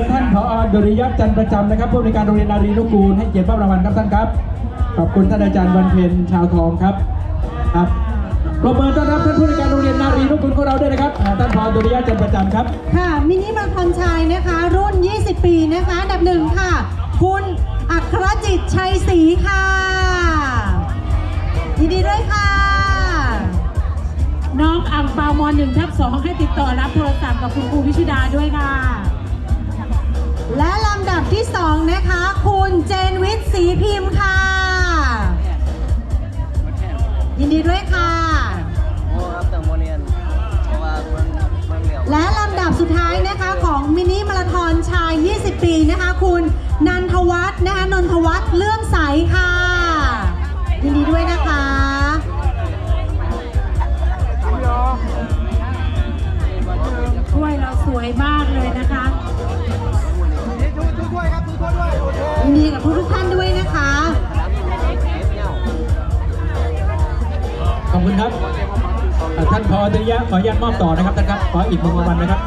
นเชิญท่านผอดุริยะจันทร์ประจำนะครับผู้อำนวยการโรงเรียนนารีนุกูลให้เกียรติมอบรางวัลครับท่านครับขอบคุณท่านอาจารย์วันเพ็ญชาวทองครับครับปรบมือต้อนรับท่านผู้อำนวยการโรงเรียนนารีนุกูลของเราด้วยนะครับอ่าท่านผอดุริยะจันทร์ประจำครับค่ะมินิมาราธอนชายนะคะ รุ่น 20 ปีนะคะอันดับหนึ่งค่ะ คุณอัครจิตชัยศรีค่ะยินดีด้วยค่ะน้องอังเปามหนึ่งทับสองให้ติดต่อรับโทรศัพท์กับคุณครูวิชุดาด้วยค่ะ และลำดับที่ 2 นะคะ คุณเจนวิทย์ศรีพิมพ์ค่ะ ยินดีด้วยค่ะโอ้ครับแต่โมเนียนเพราะว่ามันมันเหลียวและลำดับสุดท้ายนะคะของมินิมาราธอนชาย 20 ปีนะคะ คุณนันทวัฒน์นะคะนนทวัฒน์เลื่อมใสค่ะ ยินดีด้วยนะคะถ้วยเราสวยมาก ยินดีกับทุกท่านด้วยนะคะ ขอบคุณครับอ่าท่านพอดุริยขออนุญาตมอบต่อนะครับท่านครับ ขออีกหนึ่งรางวัลนะครับ